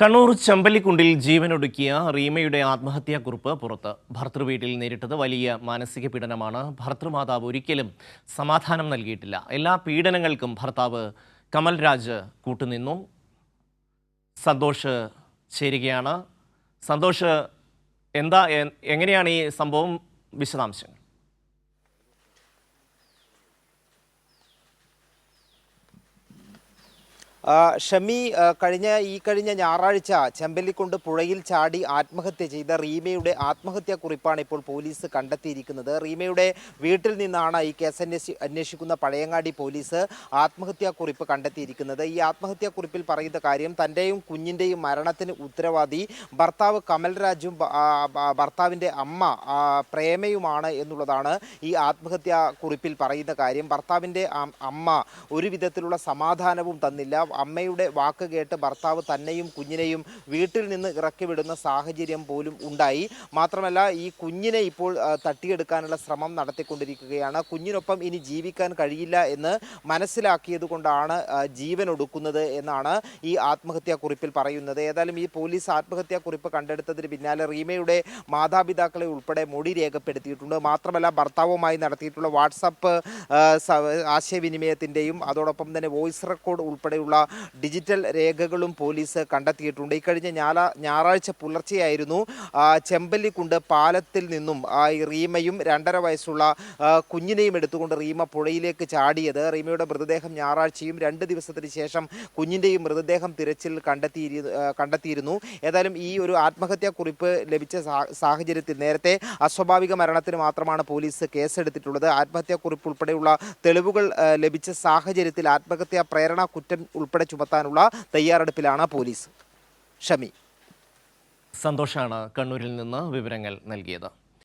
കണ്ണൂർ ചമ്പല്ലിക്കുണ്ടിൽ ജീവനൊടുക്കിയ റീമയുടെ ആത്മഹത്യാക്കുറിപ്പ് പുറത്ത്. ഭർത്തൃവീട്ടിൽ നേരിട്ടത് വലിയ മാനസിക പീഡനമാണ്. ഭർത്തൃമാതാവ് ഒരിക്കലും സമാധാനം നൽകിയിട്ടില്ല. എല്ലാ പീഡനങ്ങൾക്കും ഭർത്താവ് കമൽരാജ് കൂട്ടുനിന്നു. സന്തോഷ് ചേരുകയാണ്. സന്തോഷ് എന്താ എങ്ങനെയാണ് ഈ സംഭവം? വിശദാംശങ്ങൾ. ഷമി കഴിഞ്ഞ ഈ കഴിഞ്ഞ ഞായറാഴ്ച ചെമ്പല്ലിക്കുണ്ട് പുഴയിൽ ചാടി ആത്മഹത്യ ചെയ്ത റീമയുടെ ആത്മഹത്യാ കുറിപ്പാണ് ഇപ്പോൾ പോലീസ് കണ്ടെത്തിയിരിക്കുന്നത്. റീമയുടെ വീട്ടിൽ നിന്നാണ് ഈ കേസ് അന്വേഷി അന്വേഷിക്കുന്ന പഴയങ്ങാടി പോലീസ് ആത്മഹത്യാ കുറിപ്പ് കണ്ടെത്തിയിരിക്കുന്നത്. ഈ ആത്മഹത്യാ കുറിപ്പിൽ പറയുന്ന കാര്യം തന്റെയും കുഞ്ഞിന്റെയും മരണത്തിന് ഉത്തരവാദി ഭർത്താവ് കമൽരാജും ഭർത്താവിന്റെ അമ്മ പ്രേമയുമാണ് എന്നുള്ളതാണ് ഈ ആത്മഹത്യാ കുറിപ്പിൽ പറയുന്ന കാര്യം. ഭർത്താവിന്റെ അമ്മ ഒരു വിധത്തിലുള്ള സമാധാനവും തന്നില്ല. അമ്മയുടെ വാക്ക് കേട്ട് ഭർത്താവ് തന്നെയും കുഞ്ഞിനെയും വീട്ടിൽ നിന്ന് ഇറക്കിവിടുന്ന സാഹചര്യം പോലും ഉണ്ടായി. മാത്രമല്ല ഈ കുഞ്ഞിനെ ഇപ്പോൾ തട്ടിയെടുക്കാനുള്ള ശ്രമം നടത്തിക്കൊണ്ടിരിക്കുകയാണ്. കുഞ്ഞിനൊപ്പം ഇനി ജീവിക്കാൻ കഴിയില്ല എന്ന് മനസ്സിലാക്കിയത് കൊണ്ടാണ് ജീവൻ ഒടുക്കുന്നത് എന്നാണ് ഈ ആത്മഹത്യാ കുറിപ്പിൽ പറയുന്നത്. ഏതായാലും ഈ പോലീസ് ആത്മഹത്യാ കുറിപ്പ് കണ്ടെടുത്തതിന് പിന്നാലെ റീമയുടെ മാതാപിതാക്കളെ ഉൾപ്പെടെ മൊഴി രേഖപ്പെടുത്തിയിട്ടുണ്ട്. മാത്രമല്ല ഭർത്താവുമായി നടത്തിയിട്ടുള്ള വാട്സപ്പ് ആശയവിനിമയത്തിന്റെയും അതോടൊപ്പം തന്നെ വോയിസ് റെക്കോർഡ് ഉൾപ്പെടെയുള്ള ഡിജിറ്റൽ രേഖകളും പോലീസ് കണ്ടെത്തിയിട്ടുണ്ട്. ഇക്കഴിഞ്ഞ ഞായറ ഞായറാഴ്ച പുലർച്ചെയായിരുന്നു ചെമ്പല്ലിക്കുണ്ട് പാലത്തിൽ നിന്നും റീമയും രണ്ടര വയസ്സുള്ള കുഞ്ഞിനെയും എടുത്തുകൊണ്ട് റീമ പുഴയിലേക്ക് ചാടിയത്. റീമയുടെ മൃതദേഹം ഞായറാഴ്ചയും രണ്ട് ദിവസത്തിന് ശേഷം കുഞ്ഞിന്റെയും മൃതദേഹം തിരച്ചിൽ കണ്ടെത്തിയിരു കണ്ടെത്തിയിരുന്നു. ഏതായാലും ഈ ഒരു ആത്മഹത്യാ കുറിപ്പ് ലഭിച്ച സാഹചര്യത്തിൽ നേരത്തെ അസ്വാഭാവിക മരണത്തിന് മാത്രമാണ് പോലീസ് കേസെടുത്തിട്ടുള്ളത്. ആത്മഹത്യാ കുറിപ്പ് ഉൾപ്പെടെയുള്ള തെളിവുകൾ ലഭിച്ച സാഹചര്യത്തിൽ ആത്മഹത്യാ പ്രേരണ കുറ്റം ഉൾപ്പെടെ ചുമത്താനുള്ള തയ്യാറെടുപ്പിലാണ് പോലീസ്. ഷമി. സന്തോഷാണ് കണ്ണൂരിൽ നിന്ന് വിവരങ്ങൾ നൽകിയത്.